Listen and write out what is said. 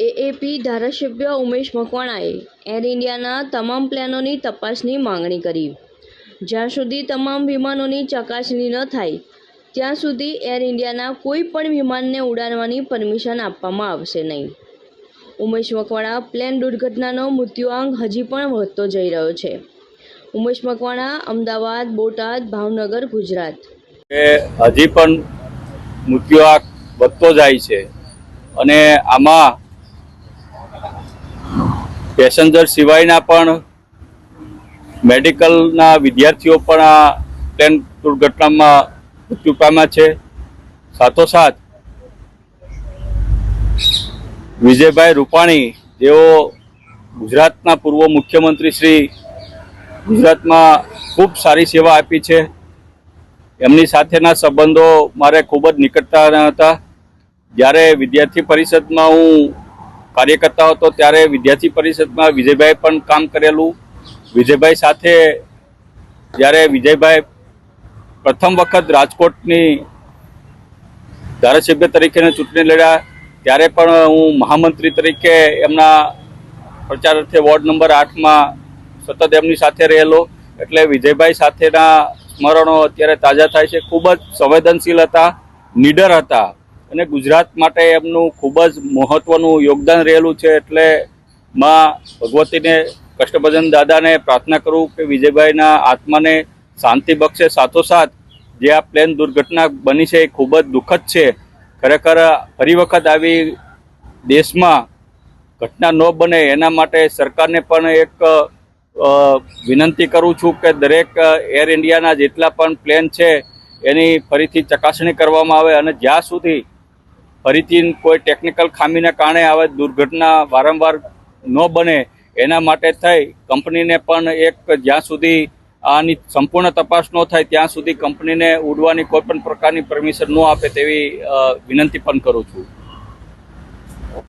એએપી ધારાસભ્ય ઉમેશ મકવાણાએ એર ઇન્ડિયાના તમામ પ્લાનોની તપાસની માંગણી કરી. જ્યાં સુધી તમામ વિમાનોની ચકાસણી ન થાય, ત્યાં સુધી એર ઇન્ડિયાના કોઈ પણ વિમાનને ઉડાડવાની પરમિશન આપવામાં આવશે નહીં. ઉમેશ મકવાણા પ્લેન દુર્ઘટનાનો મૃત્યુઆંક હજી પણ વધતો જઈ રહ્યો છે. ઉમેશ મકવાણા, અમદાવાદ, બોટાદ, ભાવનગર, ગુજરાત. હજી પણ મૃત્યુઆંક વધતો જાય છે અને આમાં પેસેન્જર સિવાયના પણ મેડિકલના વિદ્યાર્થીઓ પણ આ ટ્રેન દુર્ઘટનામાં મૃત્યુ પામ્યા છે. સાથોસાથ વિજયભાઈ રૂપાણી, જેઓ ગુજરાતના પૂર્વ મુખ્યમંત્રી શ્રી, ગુજરાતમાં ખૂબ સારી સેવા આપી છે. એમની સાથેના સંબંધો મારે ખૂબ જ નિકટતાના હતા. જ્યારે વિદ્યાર્થી પરિષદમાં હું કાર્ય કરતા હતો ત્યારે વિદ્યાર્થી પરિષદમાં વિજયભાઈ પણ કામ કરેલું. વિજયભાઈ સાથે જ્યારે વિજયભાઈ પ્રથમ વખત રાજકોટની ધારાસભ્ય તરીકેને ચૂંટણી લડ્યા, ત્યારે પણ હું મહામંત્રી તરીકે એમના પ્રચાર અર્થે વોર્ડ નંબર આઠમાં સતત એમની સાથે રહેલો. એટલે વિજયભાઈ સાથેના સ્મરણો અત્યારે તાજા થાય છે. ખૂબ જ સંવેદનશીલ હતા, નીડર હતા. અને ગુજરાત માટે એમનું ખૂબ જ મહત્વનું યોગદાન રહેલું છે એટલે માં ભગવતીને કષ્ટભજન દાદાને પ્રાર્થના કરું કે વિજયભાઈના આત્માને શાંતિ બક્ષે સાથોસાથ. જે આ પ્લેન દુર્ઘટના બની છે એ ખૂબ જ દુઃખદ છે. ખરેખર ફરી વખત આવી દેશમાં ઘટના ન બને એના માટે સરકારને પણ એક વિનંતી કરું છું કે દરેક એર ઇન્ડિયાના જેટલા પણ પ્લેન છે એની ફરીથી ચકાસણી કરવામાં આવે અને જ્યાં સુધી ફરીથી કોઈ ટેકનિકલ ખામીના કારણે આવે દુર્ઘટના વારંવાર ન બને, એના માટે થઈ કંપનીને પણ એક જ્યાં સુધી આની સંપૂર્ણ તપાસ ન થાય, ત્યાં સુધી કંપનીને ઉડવાની કોઈ પણ પ્રકારની પરમિશન ન આપે તેવી વિનંતી પણ કરું છું.